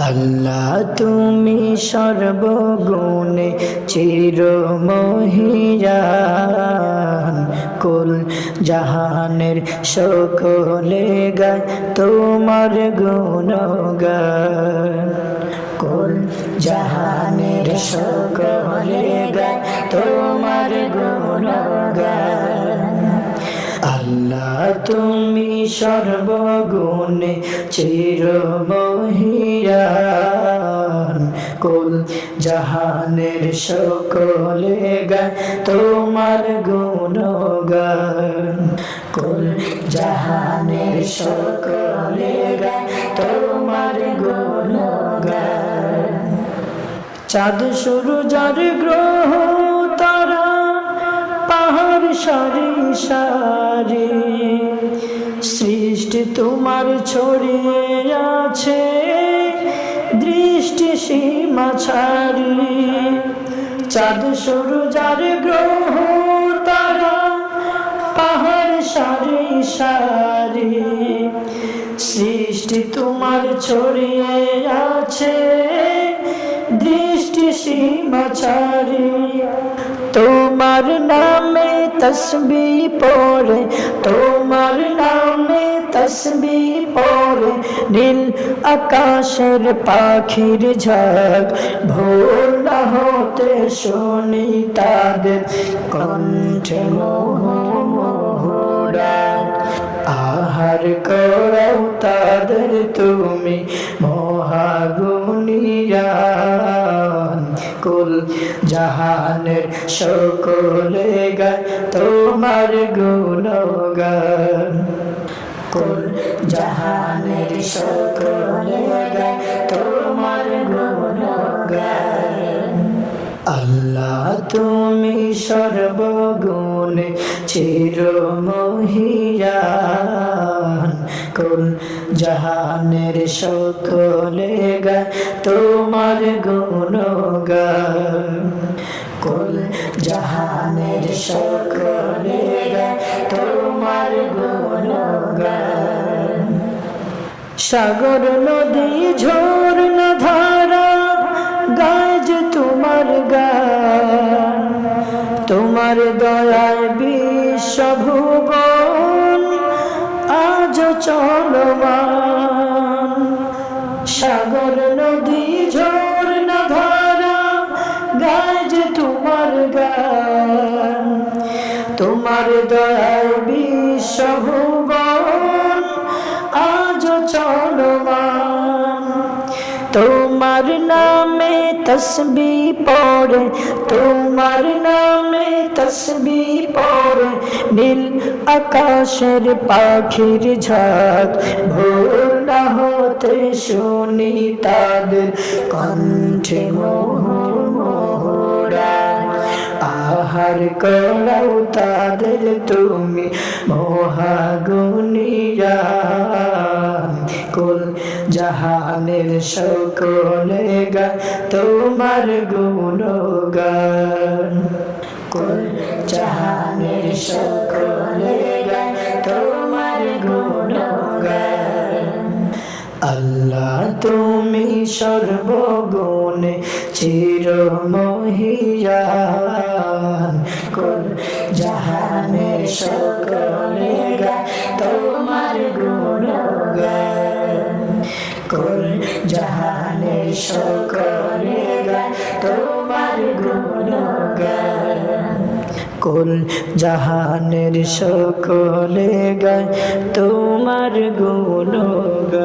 আল্লাহ তুমি সর্বগুণে চির মহিয়ান কুল জাহানের সকলে গায় তোমার গুণগান। কুল জাহানের সকলে গায় তোমার আল্লাহ, তুমি সর্বগুণে চির কুল জাহানের সকলে গায় তোমার গুণগান। কুল জাহানের সকলে গায় তোমার গুণগান। চাঁদ শুরু যার গ্রহ সারি সারি, সৃষ্টি তোমার ছড়িয়ে আছে, দৃষ্টি সীমা ছাড়ি। চাঁদ সরু যার গ্রহ তারা পাহাড় সারি সারি, সৃষ্টি তোমার ছড়িয়ে আছে, দৃষ্টি সীমা ছাড়ি। তোমার নামে তসবি পড়ে, তোমার নামে তসবি পড়ে, নীল আকাশের পাখির ঝাঁক। ভোর না হতে শুনি তাদের কণ্ঠে আহার করও তাদের তুমি মহাগুনিয়ান কুল জাহানের সকলে গায়, তোমার গুণগান। কুল জাহানের সকলে গায়, তোমার গুণগান। আল্লাহ, তুমি সর্বগুণে চির মহিয়ান কুল জাহানের সকলে গায় তোমার গুণগান। কুল, জাহানের সকলে তোমার গুণগান। সাগর, নদী ঝর্ণা ধারা যে তোমার গান। তোমার দয়ায় বিশ্বভুবন আজ চলমান। সাগর নদী ঝর্ণা ধারা গায় যে তোমার গান। তোমার দয়ায় বিশ্বভুবন আজ চলমান। তোমার নামে তসবি পড়ে, তোমার নামে তসবি পড়ে, নীল আকাশের পাখির ঝাঁক। ভোর না হতে শুনি তাদের কণ্ঠে আহার করাও তাদের তুমি মহাগুনিয়া কুল জাহানের সকলে গা তোমার গুণগান। কুল জাহানের সকলে গা তোমার গুণগান। আল্লাহ, তুমি সর্বগুণে চির মহিয়ান কুল জাহানের সকলে গা তোমার গুণগান কুল জাহানের সকলে তোমার গুণগান কুল জাহানের সকলে গায় তোমার গুণগান